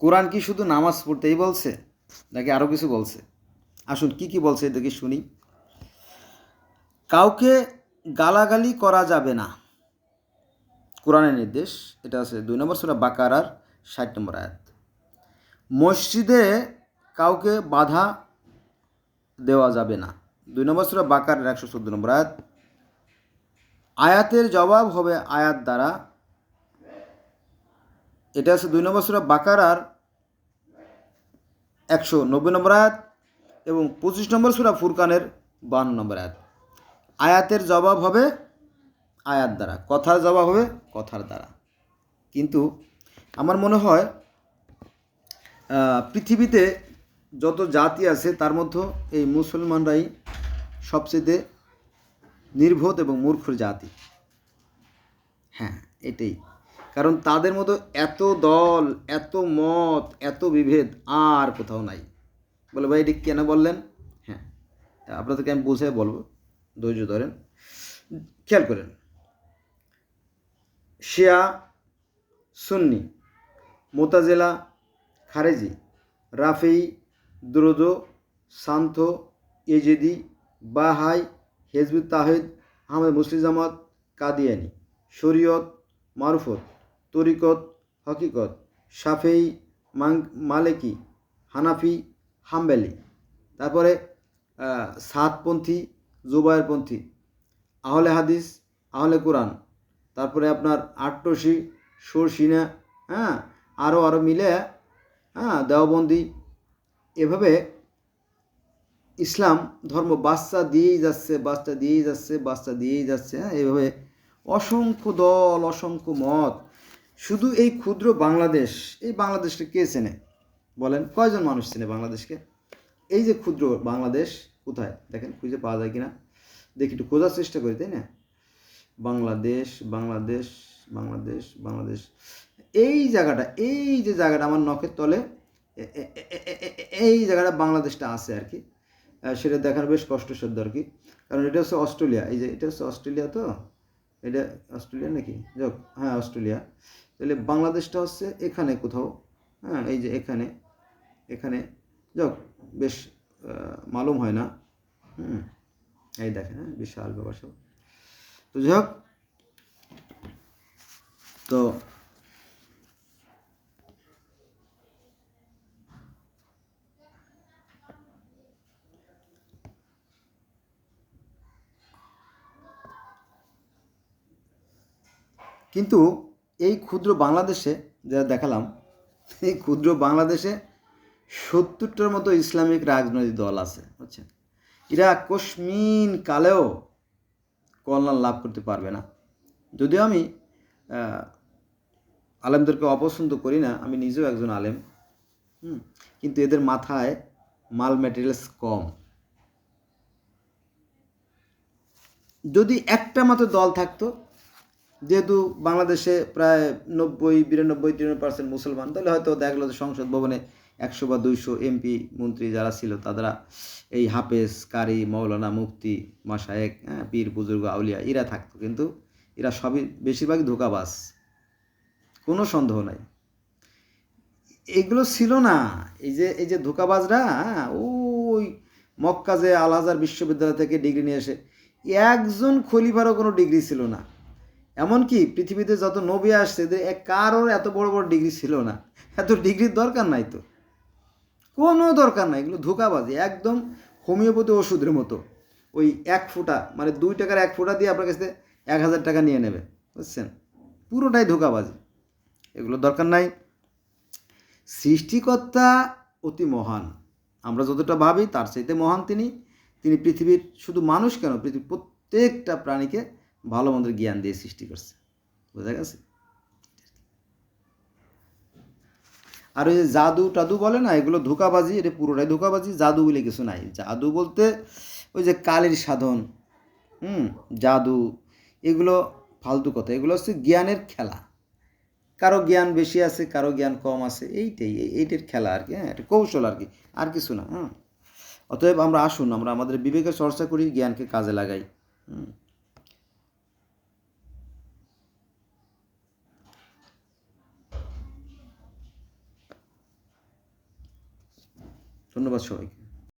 কোরআন কি শুধু নামাজ পড়তেই বলছে, নাকি আরও কিছু বলছে? আসুন, কি কি বলছে দেখি শুনি। কাউকে গালাগালি করা যাবে না। কোরআনের নির্দেশ, এটা আছে দুই নম্বর সুরা বাকারার ষাট নম্বর আয়াত। মসজিদে কাউকে বাধা দেওয়া যাবে না। দুই নম্বর সুরা বাকারের একশো চোদ্দ নম্বর আয়াত। আয়াতের জবাব হবে আয়াত দ্বারা এটা আছে দুই নম্বর সুরা বাকারার একশো নব্বই নম্বর আয়াত এবং পঁচিশ নম্বর সুরা ফুরকানের বান্ন নম্বর আয়াত। আয়াতের জবাব হবে আয়াত দ্বারা, কথার জবাব হবে কথার দ্বারা। কিন্তু আমার মনে হয় পৃথিবীতে যত জাতি আছে, তার মধ্যে এই মুসলমানরাই সবচেয়ে নির্বোধ এবং মূর্খর জাতি। হ্যাঁ এটাই। কারণ তাদের মতো এত দল, এত মত, এত বিভেদ আর কোথাও নাই। বলে, ভাই, এটি কেন বললেন? হ্যাঁ আপনাদেরকে আমি বুঝে বলব, ধৈর্য ধরেন। খেয়াল করেন, শিয়া, সুন্নি, মোতাজেলা, খারেজি, রাফেই দ্রোজ সান্থ এজেদি বাহাই হেজবুত তাহিদ আহমেদ মুসলিম জামাত, কাদিয়ানি, শরীয়ত, মারুফত। তরিকত, হকিকত সাফেই মাং- মালেকি, হানাফি, হাম্বেলি। তারপরে সাতপন্থী জুবায়েরপন্থী আহলে হাদিস, আহলে কোরআন। তারপরে আপনার আটটসি সরসিনা হ্যাঁ আরও আরও মিলে হ্যাঁ দেওবন্দি। এভাবে ইসলাম ধর্ম বাচ্চা দিয়েই যাচ্ছে, বাচ্চা দিয়েই যাচ্ছে, বাচ্চা দিয়েই যাচ্ছে হ্যাঁ এভাবে অসংখ্য দল, অসংখ্য মত শুধু এই ক্ষুদ্র বাংলাদেশ, এই বাংলাদেশকে কে চেনে? বলেন, কয়জন মানুষ চেনে বাংলাদেশকে? এই যে ক্ষুদ্র বাংলাদেশ, কোথায়? দেখেন, খুঁজে পাওয়া যায় কিনা? দেখি একটু খোঁজার চেষ্টা করি, তাই না? বাংলাদেশ বাংলাদেশ বাংলাদেশ বাংলাদেশ। এই জায়গাটা, এই যে জায়গাটা আমার নখের তলে এই জায়গাটা বাংলাদেশটা আছে আর কি। সেটা দেখার বেশ কষ্টসাধ্য আর কি। কারণ এটা হচ্ছে অস্ট্রেলিয়া, এই যে এটা হচ্ছে অস্ট্রেলিয়া তো? এটা অস্ট্রেলিয়া নাকি? যাক হ্যাঁ অস্ট্রেলিয়া। তাহলে বাংলাদেশটা হচ্ছে এখানে কোথাও হ্যাঁ এই যে এখানে এখানে, যাক, বেশ মালুম হয় না, হুম, এই দেখেন হ্যাঁ বিশাল ব্যাপার সব। তো যাই হোক, তো কিন্তু এই ক্ষুদ্র বাংলাদেশে যা দেখালাম, এই ক্ষুদ্র বাংলাদেশে সত্তরটার মতো ইসলামিক রাজনৈতিক দল আছে, বুঝছেন? এরা কশ্মিন কালেও কল্যাণ লাভ করতে পারবে না। যদিও আমি আলেমদেরকে অপছন্দ করি না, আমি নিজেও একজন আলেম, হুম? কিন্তু এদের মাথায় মাল ম্যাটেরিয়ালস কম। যদি একটা মাত্র দল থাকতো যেহেতু বাংলাদেশে প্রায় নব্বই, বিরানব্বই, তিরানব্বই পার্সেন্ট মুসলমান, তাহলে হয়তো দেখা গেলো যে সংসদ ভবনে একশো বা দুইশো এমপি মন্ত্রী যারা ছিল তারা এই হাফেজ, কারি, মৌলানা, মুফতি মাসায়েক হ্যাঁ পীর, বুজুর্গ, আউলিয়া, এরা থাকতো। কিন্তু এরা সবই বেশিরভাগই ধোকাবাজ। কোনো সন্দেহ নাই। এগুলো ছিল না। এই যে এই যে ধোকাবাজরা হ্যাঁ ওই মক্কা যে আল আজহার বিশ্ববিদ্যালয় থেকে ডিগ্রি নিয়ে এসে, একজন খলিফারও কোনো ডিগ্রি ছিল না। এমনকি পৃথিবীতে যত নবী আসছে, এদের এক কারোর এত বড় বড় ডিগ্রি ছিল না। এত ডিগ্রির দরকার নাই তো। কোনো দরকার নাই, এগুলো ধোকাবাজি, একদম হোমিওপ্যাথি ওষুধের মতো। ওই এক ফোঁটা মানে দুই টাকার এক ফোঁটা দিয়ে আপনার কাছে এক হাজার টাকা নিয়ে নেবে, বুঝছেন? পুরোটাই ধোকাবাজি, এগুলো দরকার নাই। সৃষ্টিকর্তা অতি মহান, আমরা যতটা ভাবি তার চাইতে মহান তিনি। তিনি পৃথিবীর শুধু মানুষ কেন, পৃথিবীর প্রত্যেকটা প্রাণীকে ভালো মন্দের জ্ঞান দিয়ে সৃষ্টি করছে। বোঝা গেছে? আর ওই যে জাদু টাদু বলে না, এগুলো ধোকাবাজি, এটা পুরোটাই ধোকাবাজি, জাদু বলে কিছু নাই। জাদু বলতে ওই যে কালের সাধন, হুম, জাদু, এগুলো ফালতু কথা। এগুলো হচ্ছে জ্ঞানের খেলা। কারও জ্ঞান বেশি আছে, কারও জ্ঞান কম আছে, এইটাই, এই- এইটার খেলা আর কি হ্যাঁ এটা কৌশল আর কি, আর কিছু না হ্যাঁ অতএব আমরা আসুন, আমরা আমাদের বিবেকের চর্চা করি, জ্ঞানকে কাজে লাগাই, হুম। ধন্যবাদ সবাইকে।